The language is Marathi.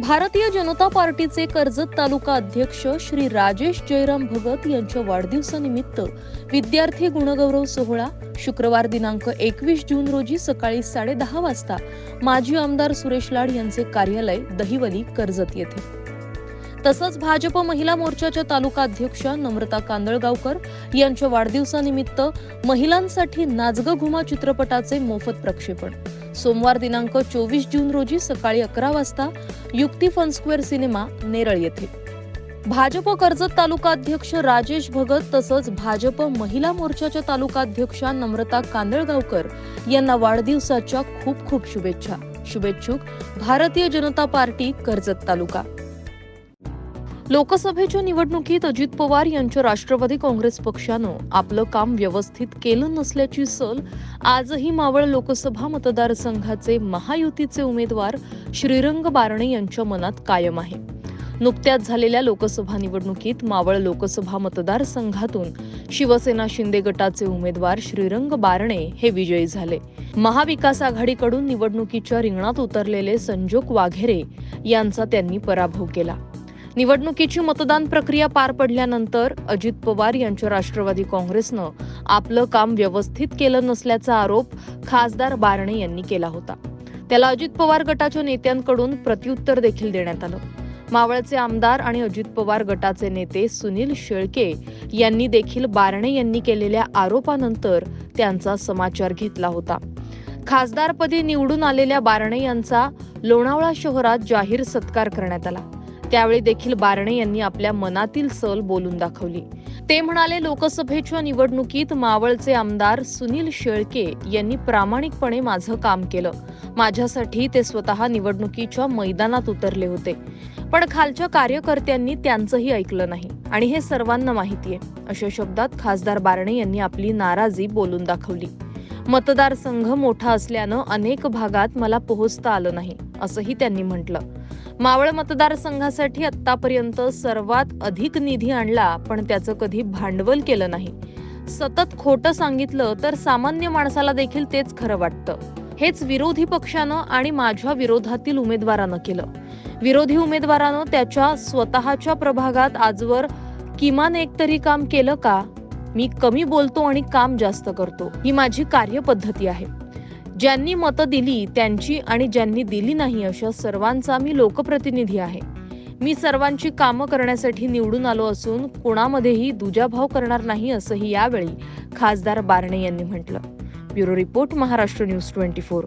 भारतीय जनता पार्टीचे कर्जत तालुका अध्यक्ष श्री राजेश जयराम भगत यांच्या वाढदिवसानिमित्त विद्यार्थी गुणगौरव सोहळा शुक्रवार दिनांक एकवीस जून रोजी सकाळी साडेदहा वाजता माजी आमदार सुरेश लाड यांचे कार्यालय दहिवली कर्जत येथे. तसंच भाजप महिला मोर्चाच्या तालुका अध्यक्षा नम्रता कांदळगावकर यांच्या वाढदिवसानिमित्त महिलांसाठी नाचग घुमा चित्रपटाचे मोफत प्रक्षेपण सोमवार दिनांक चोवीस जून रोजी सकाळी अकरा वाजता युक्ती फन स्क्वेअर सिनेमा नेरळ येथे. भाजप कर्जत तालुका अध्यक्ष राजेश भगत तसंच भाजप महिला मोर्चाच्या तालुका अध्यक्षा नम्रता कांदळगावकर यांना वाढदिवसाच्या खूप खूप शुभेच्छा. शुभेच्छुक भारतीय जनता पार्टी कर्जत तालुका. लोकसभेच्या निवडणुकीत अजित पवार यांच्या राष्ट्रवादी काँग्रेस पक्षानं आपलं काम व्यवस्थित केलं नसल्याची सल आजही मावळ लोकसभा मतदारसंघाचे महायुतीचे उमेदवार श्रीरंग बारणे यांच्या मनात कायम आहे. नुकत्याच झालेल्या लोकसभा निवडणुकीत मावळ लोकसभा मतदारसंघातून शिवसेना शिंदे गटाचे उमेदवार श्रीरंग बारणे हे विजयी झाले. महाविकास आघाडीकडून निवडणुकीच्या रिंगणात उतरलेले संजोग वाघेरे यांचा त्यांनी पराभव केला. निवडणुकीची मतदान प्रक्रिया पार पडल्यानंतर अजित पवार यांच्या राष्ट्रवादी काँग्रेसनं आपलं काम व्यवस्थित केलं नसल्याचा आरोप खासदार बारणे यांनी केला होता. त्याला अजित पवार गटाच्या नेत्यांकडून प्रत्युत्तर देखील देण्यात आलं. मावळचे आमदार आणि अजित पवार गटाचे नेते सुनील शेळके यांनी देखील बारणे यांनी केलेल्या आरोपानंतर त्यांचा समाचार घेतला होता. खासदारपदी निवडून आलेल्या बारणे यांचा लोणावळा शहरात जाहीर सत्कार करण्यात आला. त्यावेळी देखील बारणे यांनी आपल्या मनातील सल बोलून दाखवली. ते म्हणाले लोकसभेच्या निवडणुकीत मावळचे आमदार सुनील शेळके यांनी प्रामाणिकपणे माझं काम केलं. माझ्यासाठी ते स्वतः निवडणुकीच्या मैदानात उतरले होते. पण खालच्या कार्यकर्त्यांनी त्यांचंही ऐकलं नाही. आणि हे सर्वांना माहिती आहे. अशा शब्दात खासदार बारणे यांनी आपली नाराजी बोलून दाखवली. मतदारसंघ मोठा असल्यानं अनेक भागात मला पोहोचता आलं नाही असंही त्यांनी म्हटलं. मावळ मतदारसंघासाठी आतापर्यंत सर्वात अधिक निधी आणला पण त्याचं कधी भांडवल केलं नाही. सतत खोटं सांगितलं तर सामान्य माणसाला देखील तेच खरं वाटतं. हेच विरोधी पक्षानं आणि माझ्या विरोधातील उमेदवारानं केलं. विरोधी उमेदवारानं त्याच्या स्वतःच्या प्रभागात आजवर किमान एक तरी काम केलं का? मी कमी बोलतो आणि काम जास्त करतो. ही माझी कार्यपद्धती आहे. ज्यांनी मतं दिली त्यांची आणि ज्यांनी दिली नाही अशा सर्वांचा मी लोकप्रतिनिधी आहे. मी सर्वांची कामं करण्यासाठी निवडून आलो असून कोणामध्येही दुजाभाव करणार नाही असंही यावेळी खासदार बारणे यांनी म्हटलं. Bureau report Maharashtra news twenty four.